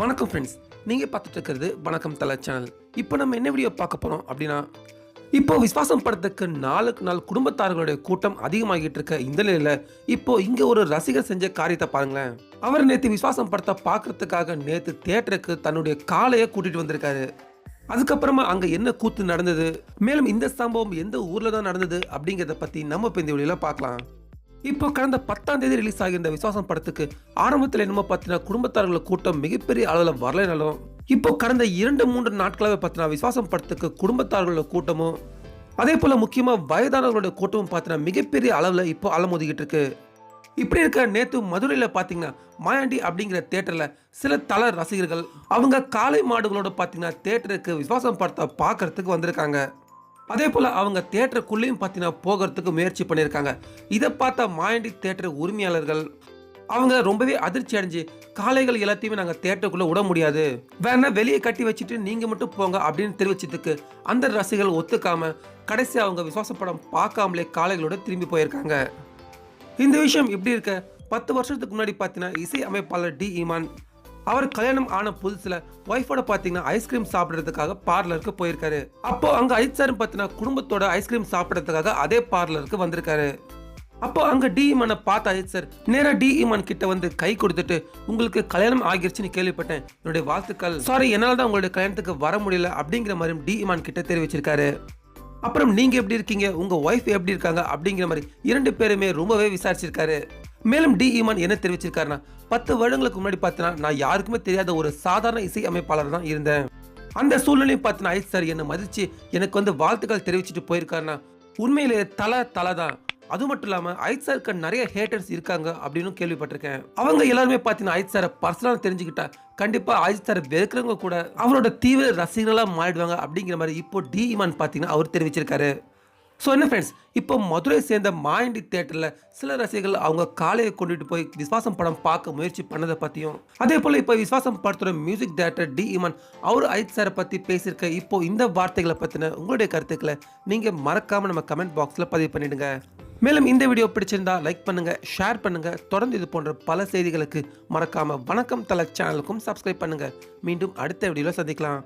வணக்கம் ஃப்ரெண்ட்ஸ் நீங்கள் பார்த்துட்டு இருக்கிறது வணக்கம் தலை சேனல் இப்போ நம்ம என்ன வீடியோ பார்க்க போகிறோம் அப்படின்னா இப்போ விஸ்வாசம் படத்துக்கு நாளுக்கு நாள் குடும்பத்தார்களுடைய கூட்டம் அதிகமாகிட்டு இருக்க இந்த நிலையில் இப்போ இங்கே ஒரு ரசிகர் செஞ்ச காரியத்தை பாருங்களேன். அவர் நேற்று விஸ்வாசம் படத்தை பார்க்கறதுக்காக நேற்று தேட்டருக்கு தன்னுடைய காலையை கூட்டிட்டு வந்திருக்காரு. அதுக்கப்புறமா அங்கே என்ன கூத்து நடந்தது மேலும் இந்த சம்பவம் எந்த ஊரில் தான் நடந்தது அப்படிங்கிறத பற்றி நம்ம இப்போ இந்த வீடியோல பார்க்கலாம். இப்போ கடந்த பத்தாம் தேதி ரிலீஸ் ஆகியிருந்த விசுவாசம் படத்துக்கு ஆரம்பத்தில் என்னமோ பார்த்தீங்கன்னா குடும்பத்தார்கள் கூட்டம் மிகப்பெரிய அளவில் வரலைனாலும் இப்போ கடந்த இரண்டு மூன்று நாட்களாகவே பார்த்தீங்கன்னா விசுவாசம் படத்துக்கு குடும்பத்தார்களோட கூட்டமும் அதே போல முக்கியமாக வயதானவர்களுடைய கூட்டமும் பார்த்தீங்கன்னா மிகப்பெரிய அளவில் இப்போ அலமோதிக்கிட்டு இருக்கு. இப்படி இருக்க நேற்று மதுரையில் பார்த்தீங்கன்னா மாயாண்டி அப்படிங்கிற தேட்டரில் சில தல ரசிகர்கள் அவங்க காளை மாடுகளோட பார்த்தீங்கன்னா தேட்டருக்கு விசுவாசம் படத்தை பார்க்கறதுக்கு வந்திருக்காங்க. அதே போல் அவங்க தேட்டருக்குள்ளேயும் பார்த்தீங்கன்னா போகிறதுக்கு முயற்சி பண்ணியிருக்காங்க. இதை பார்த்த மாயண்டி தேட்டர் உரிமையாளர்கள் அவங்க ரொம்பவே அதிர்ச்சி அடைஞ்சு காளைகள் எல்லாத்தையுமே நாங்கள் தேட்டருக்குள்ளே விட முடியாது. வேணா வெளியே கட்டி வச்சுட்டு நீங்கள் மட்டும் போங்க அப்படின்னு தெரிவிச்சதுக்கு அந்த ரசிகர்கள் ஒத்துக்காமல் கடைசி அவங்க விசுவாச படம் பார்க்காமலே காளைகளோட திரும்பி போயிருக்காங்க. இந்த விஷயம் இப்படி இருக்க பத்து வருஷத்துக்கு முன்னாடி பார்த்தீங்கன்னா இசை அமைப்பாளர் டி ஈமான் அவர் கல்யாணம் ஆன புதுசுல ஒய்ஃபோட பார்த்தீங்கன்னா ஐஸ்கிரீம் சாப்பிட்றதுக்காக பார்லருக்கு போயிருக்காரு. அப்போ அங்க ஐஸ் சாரும் பார்த்தீங்கன்னா குடும்பத்தோட ஐஸ்கிரீம் சாப்பிட்றதுக்காக அதே பார்லருக்கு வந்திருக்காரு. அப்போ அங்க டி ஈமானை பார்த்த அஜித் சார் நேரா டி ஈமான் கிட்ட வந்து கை கொடுத்துட்டு உங்களுக்கு கல்யாணம் ஆகிருச்சுன்னு கேள்விப்பட்டேன். என்னுடைய வாழ்த்துக்கள். சாரி என்னால் தான் உங்களுடைய கல்யாணத்துக்கு வர முடியல. அப்படிங்கிற மாதிரி டி இமான் கிட்ட தெரிவிச்சிருக்காரு. அப்புறம் நீங்க எப்படி இருக்கீங்க? உங்க ஒய்ஃப் எப்படி இருக்காங்க? அப்படிங்கிற மாதிரி இரண்டு பேருமே ரொம்பவே விசாரிச்சிருக்காரு. மேலும் டி ஈமான் என்ன தெரிவிச்சிருக்காருன்னா பத்து வருடங்களுக்கு முன்னாடி பார்த்தீங்கன்னா நான் யாருக்குமே தெரியாத ஒரு சாதாரண இசை அமைப்பாளர் தான் இருந்தேன். அந்த சூழ்நிலையும் பார்த்தீங்கன்னா ஐஸ் சார் என்னை மதித்து எனக்கு வந்து வாழ்த்துக்கள் தெரிவிச்சுட்டு போயிருக்காருன்னா உண்மையிலே தலை தலை தான். அது மட்டும் இல்லாமல் ஐத் சாருக்கு நிறைய ஹேட்டர்ஸ் இருக்காங்க அப்படின்னு கேள்விப்பட்டிருக்கேன். அவங்க எல்லாருமே பார்த்தீங்கன்னா ஐத் சாரை பர்சனலாக தெரிஞ்சுக்கிட்டா கண்டிப்பாக ஐத் சார் வெறுக்கிறவங்க கூட அவரோட தீவிர ரசிகர்களாக மாறிடுவாங்க அப்படிங்கிற மாதிரி இப்போ டி இமான் பார்த்தீங்கன்னா அவர் தெரிவிச்சிருக்காரு. ஸோ என்ன ஃப்ரெண்ட்ஸ் இப்போ மதுரை சேர்ந்த மாயண்டி தேட்டரில் சில ரசிகர்கள் அவங்க காலையை கொண்டுட்டு போய் விஸ்வாசம் படம் பார்க்க முயற்சி பண்ணதை பற்றியும் அதே போல் இப்போ விஸ்வாசம் படத்தோட மியூசிக் டைரக்டர் டி இமான் அவர் ஐத் சாரை பற்றி பேசியிருக்க இப்போ இந்த வார்த்தைகளை பற்றின உங்களுடைய கருத்துக்களை நீங்கள் மறக்காமல் நம்ம கமெண்ட் பாக்ஸில் பதிவு பண்ணிடுங்க. மேலும் இந்த வீடியோ பிடிச்சிருந்தா லைக் பண்ணுங்கள் ஷேர் பண்ணுங்கள் தொடர்ந்து இது போன்ற பல செய்திகளுக்கு மறக்காமல் வணக்கம் தலை சேனலுக்கும் சப்ஸ்கிரைப் பண்ணுங்கள் மீண்டும் அடுத்த வீடியோவில் சந்திக்கலாம்.